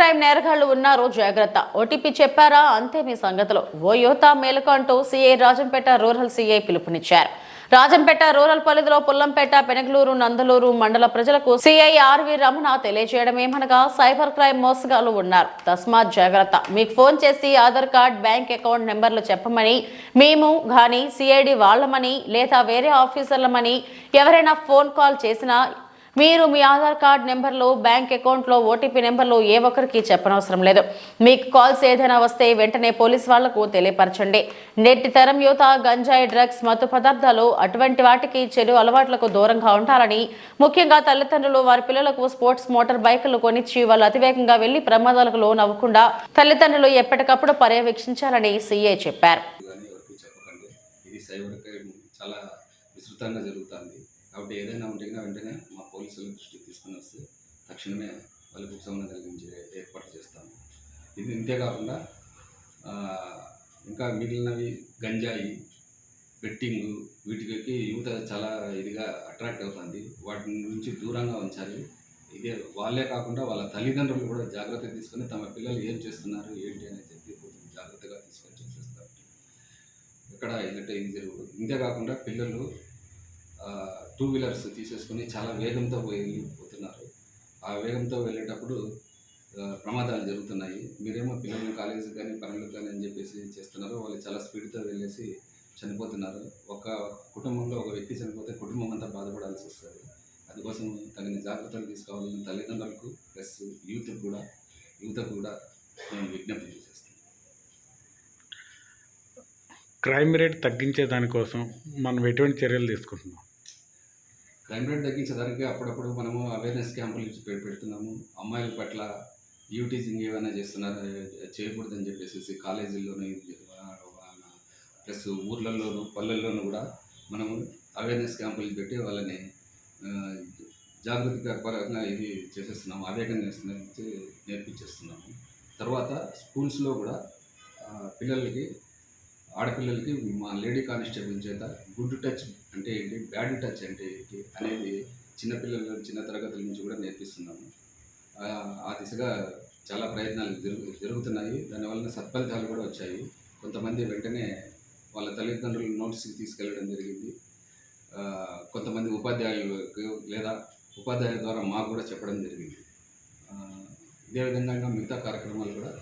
Crime నేరగాళ్ళు ఉన్నారు. జాగ్రత్త. OTP చెప్పారా? అంతే మీ సంగతులు. ఓ యువత మేలుకు అంటూ సీఐ రాజంపేట రూరల్ సీఐ పిలుపునిచ్చారు. రాజంపేట రూరల్ పరిధిలో పుల్లంపేట పెనగలూరు నందలూరు మండల ప్రజలకు సీఐ ఆర్వి రమణ తెలియజేయడం ఏమనగా సైబర్ క్రైమ్ మోసగాళ్ళు ఉన్నారు. తస్మాత్ జాగ్రత్త. మీకు ఫోన్ చేసి ఆధార్ కార్డ్ బ్యాంక్ అకౌంట్ నెంబర్లు చెప్పమని మేము కానీ సిఐడి వాళ్ళమని లేదా వేరే ఆఫీసర్లమని ఎవరైనా ఫోన్ కాల్ చేసినా మీరు మీ ఆధార్ కార్డ్ నెంబర్లు బ్యాంక్ అకౌంట్లో ఓటీపీ నెంబర్లు ఏ ఒక్కరికి చెప్పనవసరం లేదు. మీకు కాల్స్ ఏదైనా వస్తే వెంటనే పోలీస్ వాళ్ళకు తెలియపరచండి. నేటి తరం యువత గంజాయి డ్రగ్స్ మత్తు పదార్థాలు అటువంటి వాటికి చెడు అలవాట్లకు దూరంగా ఉంటారని ముఖ్యంగా తల్లిదండ్రులు వారి పిల్లలకు స్పోర్ట్స్ మోటార్ బైకులు కొనిచ్చి వాళ్ళు అతివేగంగా వెళ్ళి ప్రమాదాలకు లోనవ్వకుండా తల్లిదండ్రులు ఎప్పటికప్పుడు పర్యవేక్షించాలని సీఏ చెప్పారు. చాలా విస్తృతంగా జరుగుతుంది. కాబట్టి ఏదైనా ఉంటే వెంటనే మా పోలీసుల దృష్టికి తీసుకుని వస్తే తక్షణమే వాళ్ళకి ఉపశమనం కలిగించే ఏర్పాటు చేస్తాము. ఇది ఇంతే కాకుండా ఇంకా మిగిలినవి గంజాయి బెట్టింగ్ వీటికి యువత చాలా ఇదిగా అట్రాక్ట్ అవుతుంది. వాటి నుంచి దూరంగా ఉంచాలి. ఇదే వాళ్ళే కాకుండా వాళ్ళ తల్లిదండ్రులు కూడా జాగ్రత్త తీసుకొని తమ పిల్లలు ఏం చేస్తున్నారు ఏంటి అని చెప్పి కొంచెం జాగ్రత్తగా తీసుకొని చేసేస్తారు. ఇక్కడ ఏంటంటే ఇది జరుగుతుంది? ఇంతే కాకుండా పిల్లలు టూ వీలర్స్ తీసేసుకొని చాలా వేగంతో వెళ్ళిపోతున్నారు ఆ వేగంతో వెళ్ళేటప్పుడు ప్రమాదాలు జరుగుతున్నాయి. మీరేమో పిల్లల్ని కాలేజీ కానీ పనులకు కానీ అని చెప్పేసి చేస్తున్నారు. వాళ్ళు చాలా స్పీడ్తో వెళ్ళేసి చనిపోతున్నారు. ఒక కుటుంబంలో ఒక వ్యక్తి చనిపోతే కుటుంబం అంతా బాధపడాల్సి వస్తుంది. అందుకోసం తగిన జాగ్రత్తలు తీసుకోవాలని తల్లిదండ్రులకు ప్లస్ యూత్ కూడా యువతకు కూడా మేము విజ్ఞప్తి చేస్తాం క్రైమ్ రేట్ తగ్గించే దానికోసం మనం ఎటువంటి చర్యలు తీసుకుంటున్నాం? క్రైమ్ రేట్ తగ్గించడానికి అప్పుడప్పుడు మనము అవేర్నెస్ క్యాంపులు ఇచ్చి పెడుతున్నాము. అమ్మాయిల పట్ల యూటీజింగ్ ఏమైనా చేస్తున్నారు చేయకూడదని చెప్పేసి కాలేజీల్లోనూ ప్లస్ ఊర్లలోనూ పల్లెల్లోనూ కూడా మనము అవేర్నెస్ క్యాంపులు పెట్టి వాళ్ళని జాగ్రత్తగా పరంగా ఇది చేసేస్తున్నాము. అవేర్నెస్ నేర్పించేస్తున్నాము. తర్వాత స్కూల్స్లో కూడా పిల్లలకి ఆడపిల్లలకి మా లేడీ కానిస్టేబుల్ చేత గుడ్ టచ్ అంటే ఏంటి బ్యాడ్ టచ్ అంటే ఏంటి అనేది చిన్నపిల్లల చిన్న తరగతుల నుంచి కూడా నేర్పిస్తున్నాము. ఆ, దిశగా చాలా ప్రయత్నాలు జరుగు జరుగుతున్నాయి. దానివల్ల సత్ఫలితాలు కూడా వచ్చాయి. కొంతమంది వెంటనే వాళ్ళ తల్లిదండ్రులు నోట్స్కి తీసుకెళ్ళడం జరిగింది. కొంతమంది ఉపాధ్యాయులకు లేదా ఉపాధ్యాయుల ద్వారా మాకు కూడా చెప్పడం జరిగింది. ఇదే విధంగా మిగతా కార్యక్రమాలు కూడా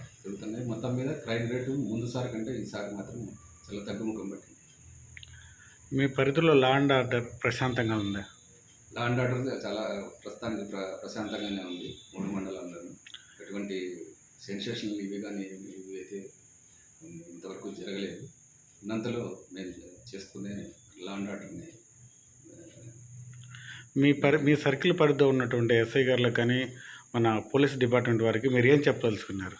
మొత్తం మీద క్రైమ్ రేటు ముందుసారి కంటే ఈసారి మాత్రం చాలా తగ్గుముఖం పట్టింది. మీ పరిధిలో లా అండ్ ఆర్డర్ ప్రశాంతంగా ఉందా? లా అండ్ ఆర్డర్ చాలా ప్రస్తుతానికి ప్ర ప్రశాంతంగానే ఉంది. మూడు మండలాల్లోనూ ఎటువంటి సెన్సేషనల్ ఇవి కానీ ఇవి అయితే ఇంతవరకు జరగలేదు. ఉన్నంతలో మేము చేసుకునే లా అండ్ ఆర్డర్ని మీ పరి మీ సర్కిల్ పరిధిలో ఉన్నటువంటి ఎస్ఐ గారులకు కానీ మన పోలీస్ డిపార్ట్మెంట్ వారికి మీరు ఏం చెప్పదలుచుకున్నారు?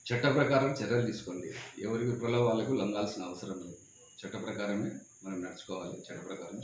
చట్ట ప్రకారం చర్యలు తీసుకోండి. ఎవరికి ప్రలోభాలకు లొంగాల్సిన అవసరం లేదు. చట్ట ప్రకారమే మనం నడుచుకోవాలి. చట్ట ప్రకారం